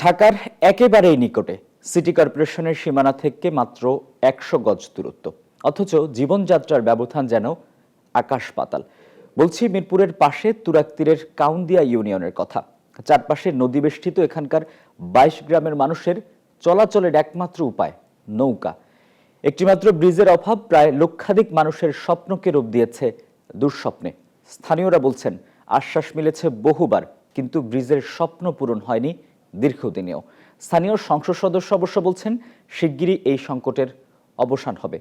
ঢাকার একেবারেই নিকটে সিটি কর্পোরেশনের সীমানা থেকে মাত্র একশো গজ দূরত্ব। অথচ জীবনযাত্রার ব্যবধান যেন আকাশ পাতাল। বলছি মিরপুরের পাশে তুরাকতীরের কাউন্দিয়া ইউনিয়নের কথা। চারপাশে নদী বেষ্টিত এখানকার বাইশ গ্রামের মানুষের চলাচলের একমাত্র উপায় নৌকা। একটিমাত্র ব্রিজের অভাব প্রায় লক্ষাধিক মানুষের স্বপ্নকে রূপ দিয়েছে দুঃস্বপ্নে। স্থানীয়রা বলছেন, আশ্বাস মিলেছে বহুবার, কিন্তু ব্রিজের স্বপ্ন পূরণ হয়নি দীর্ঘদিনেও। স্থানীয় সংসদ সদস্য অবশ্য বলছেন, শিগগিরই এই সংকটের অবসান হবে।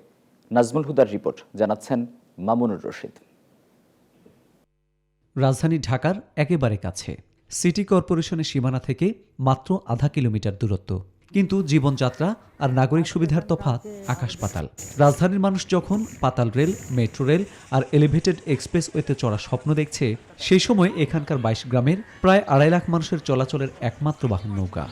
নাজমুল হুদার রিপোর্ট, জানাচ্ছেন মামুনুর রশিদ। রাজধানী ঢাকার একেবারে কাছে। সিটি কর্পোরেশনের সীমানা থেকে মাত্র আধা কিলোমিটার দূরত্ব। কিন্তু জীবনযাত্রা আর নাগরিক সুবিধার তফাৎ আকাশ পাতাল। রাজধানীর মানুষ যখন পাতাল রেল, মেট্রো রেল আর এলিভেটেড এক্সপ্রেসওয়েতে চড়া স্বপ্ন দেখছে সেই সময় এখানকার বাইশ গ্রামের প্রায় আড়াই লাখ মানুষের চলাচলের একমাত্র বাহন নৌকা।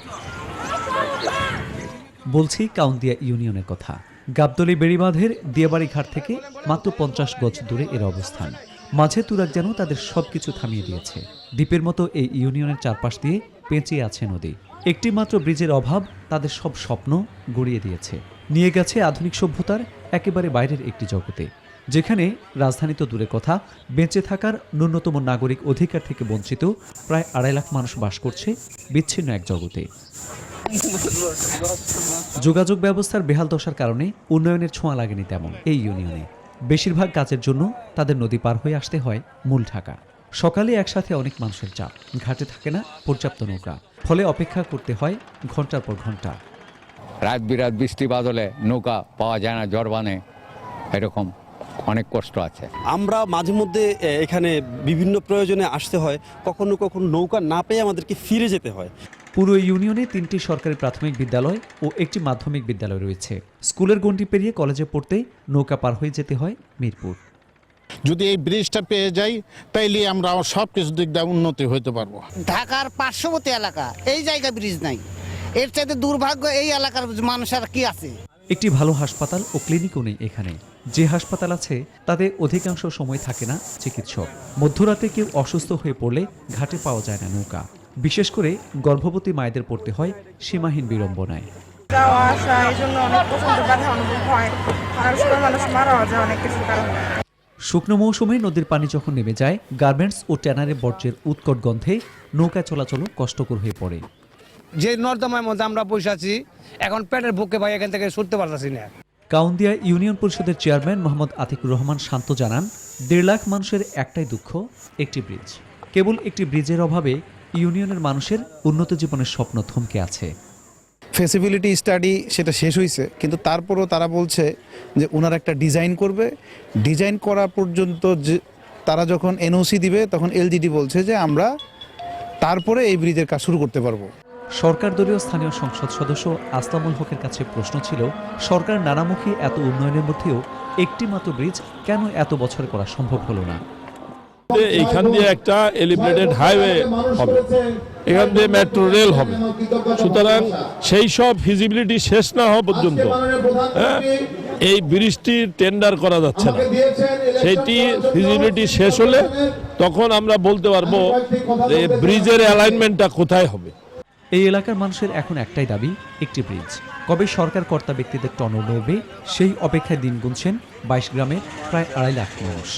বলছি কাউন্দিয়া ইউনিয়নের কথা। গাবদলি বেড়িবাঁধের দিয়াবাড়ি ঘাট থেকে মাত্র পঞ্চাশ গজ দূরে এর অবস্থান। মাঝে তুরাক যেন তাদের সবকিছু থামিয়ে দিয়েছে। দ্বীপের মতো এই ইউনিয়নের চারপাশ দিয়ে পেঁচিয়ে আছে নদী। একটি মাত্র ব্রিজের অভাব তাদের সব স্বপ্ন গড়িয়ে দিয়েছে। নিয়ে গেছে আধুনিক সভ্যতার একেবারে বাইরের একটি জগতে, যেখানে রাজধানী তো দূরের কথা, বেঁচে থাকার ন্যূনতম নাগরিক অধিকার থেকে বঞ্চিত প্রায় আড়াই লাখ মানুষ বাস করছে বিচ্ছিন্ন এক জগতে। যোগাযোগ ব্যবস্থার বেহাল দশার কারণে উন্নয়নের ছোঁয়া লাগেনি তেমন এই ইউনিয়নে। বেশিরভাগ কাজের জন্য তাদের নদী পার হয়ে আসতে হয় মূল ঢাকা। সকালে একসাথে অনেক মানুষের চাপ। ঘাটে থাকে না পর্যাপ্ত নৌকা। ফলে অপেক্ষা করতে হয় ঘণ্টার পর ঘণ্টা। রাত বিরাত বৃষ্টি বাদলে নৌকা পাওয়া যায় না জরবানে। এরকম অনেক কষ্ট আছে। আমরা মাঝে মধ্যে এখানে বিভিন্ন প্রয়োজনে আসতে হয়। কখনো কখনো নৌকা না পেয়ে আমাদেরকে ফিরে যেতে হয়। পুরো ইউনিয়নে তিনটি সরকারি প্রাথমিক বিদ্যালয় ও একটি মাধ্যমিক বিদ্যালয় রয়েছে। স্কুলের গণ্ডি পেরিয়ে কলেজে পড়তে নৌকা পার হয়ে যেতে হয় মিরপুর। যদি এই ব্রিজটা পেয়ে যাই তাইলে আমরা সব কিছু দিক দিয়ে উন্নতি হইতে পারব। ঢাকার পার্শ্ববর্তী এলাকা এই জায়গা ব্রিজ নাই। এর চাইতে দুর্ভাগ্য এই এলাকার মানুষের কি আছে? একটি ভালো হাসপাতাল ও ক্লিনিকও নেই এখানে। যে হাসপাতাল আছে তাতে অধিকাংশ সময় থাকে না চিকিৎসক। মধ্যরাতে কেউ অসুস্থ হয়ে পড়লে ঘাটে পাওয়া যায় না নৌকা। বিশেষ করে গর্ভবতী মায়েদের পড়তে হয় সীমাহীন বিড়ম্বনায়। যাওয়া আসা এই জন্য অনেক প্রচণ্ড বাধা অনুভব হয়। আর মানুষ মারাও যায় অনেক কিছু কারণে। শুকনো মৌসুমে নদীর পানি যখন নেমে যায় গার্মেন্টস ও ট্যানারে বর্জ্যের উৎকট গন্ধে নৌকা চলাচলও কষ্টকর হয়ে পড়ে। যে নর্দমার মধ্যে আমরা বসে আছি এখন পেটের বুকে ভাই এখান থেকে ছুটতে পারতেছি না। কাউন্দিয়া ইউনিয়ন পরিষদের চেয়ারম্যান মোহাম্মদ আতিকুর রহমান শান্ত জানান দেড় লাখ মানুষের একটাই দুঃখ একটি ব্রিজ। কেবল একটি ব্রিজের অভাবে ইউনিয়নের মানুষের উন্নত জীবনের স্বপ্ন থমকে আছে। ফেসিবিলিটি স্টাডি সেটা শেষ হয়েছে কিন্তু তারপরও তারা বলছে যে ওনারা একটা ডিজাইন করবে। ডিজাইন করা পর্যন্ত যে তারা যখন এনওসি দিবে তখন এলজিডি বলছে যে আমরা তারপরে এই ব্রিজের কাজ শুরু করতে পারব। সরকার দলীয় স্থানীয় সংসদ সদস্য আসলামুল হকের কাছে প্রশ্ন ছিল সরকার নানামুখী এত উন্নয়নের মধ্যেও একটি মাত্র ব্রিজ কেন এত বছর করা সম্ভব হলো না? এইখান দিয়ে একটা এলিভেটেড হাইওয়ে হবে। এখান দিয়ে মেট্রো রেল হবে। সুতরাং সেই সব ফিজিবিলিটি শেষ না হওয়া পর্যন্ত হ্যাঁ, এই ব্রিজটির টেন্ডার করা যাচ্ছে না। সেইটি ফিজিবিলিটি শেষ হলে তখন আমরা বলতে পারব যে ব্রিজের অ্যালাইনমেন্টটা কোথায় হবে। এই এলাকার মানুষের এখন একটাই দাবি একটি ব্রিজ কবে সরকার কর্তা ব্যক্তিদের টনল নড়বে সেই অপেক্ষায় দিন গুনছেন বাইশ গ্রামের প্রায় আড়াই লাখ মানুষ।